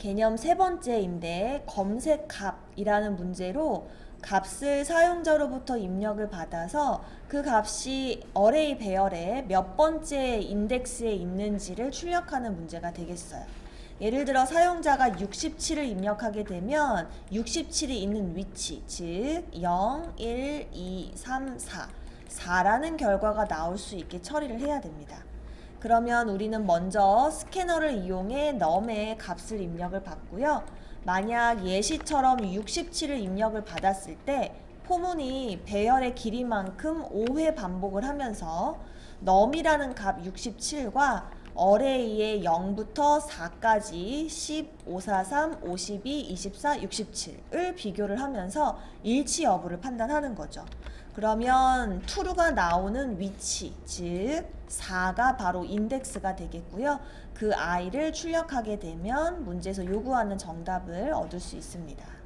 개념 세 번째인데 검색 값이라는 문제로 값을 사용자로부터 입력을 받아서 그 값이 어레이 배열의 몇 번째 인덱스에 있는지를 출력하는 문제가 되겠어요. 예를 들어 사용자가 67을 입력하게 되면 67이 있는 위치, 즉 0, 1, 2, 3, 4, 4라는 결과가 나올 수 있게 처리를 해야 됩니다. 그러면 우리는 먼저 스캐너를 이용해 넘의 값을 입력을 받고요. 만약 예시처럼 67을 입력을 받았을 때 포문이 배열의 길이만큼 5회 반복을 하면서 넘이라는 값 67과 어레이의 0부터 4까지 10, 5, 4, 3, 52, 24, 67을 비교를 하면서 일치 여부를 판단하는 거죠. 그러면 true가 나오는 위치, 즉 4가 바로 인덱스가 되겠고요. 그 i를 출력하게 되면 문제에서 요구하는 정답을 얻을 수 있습니다.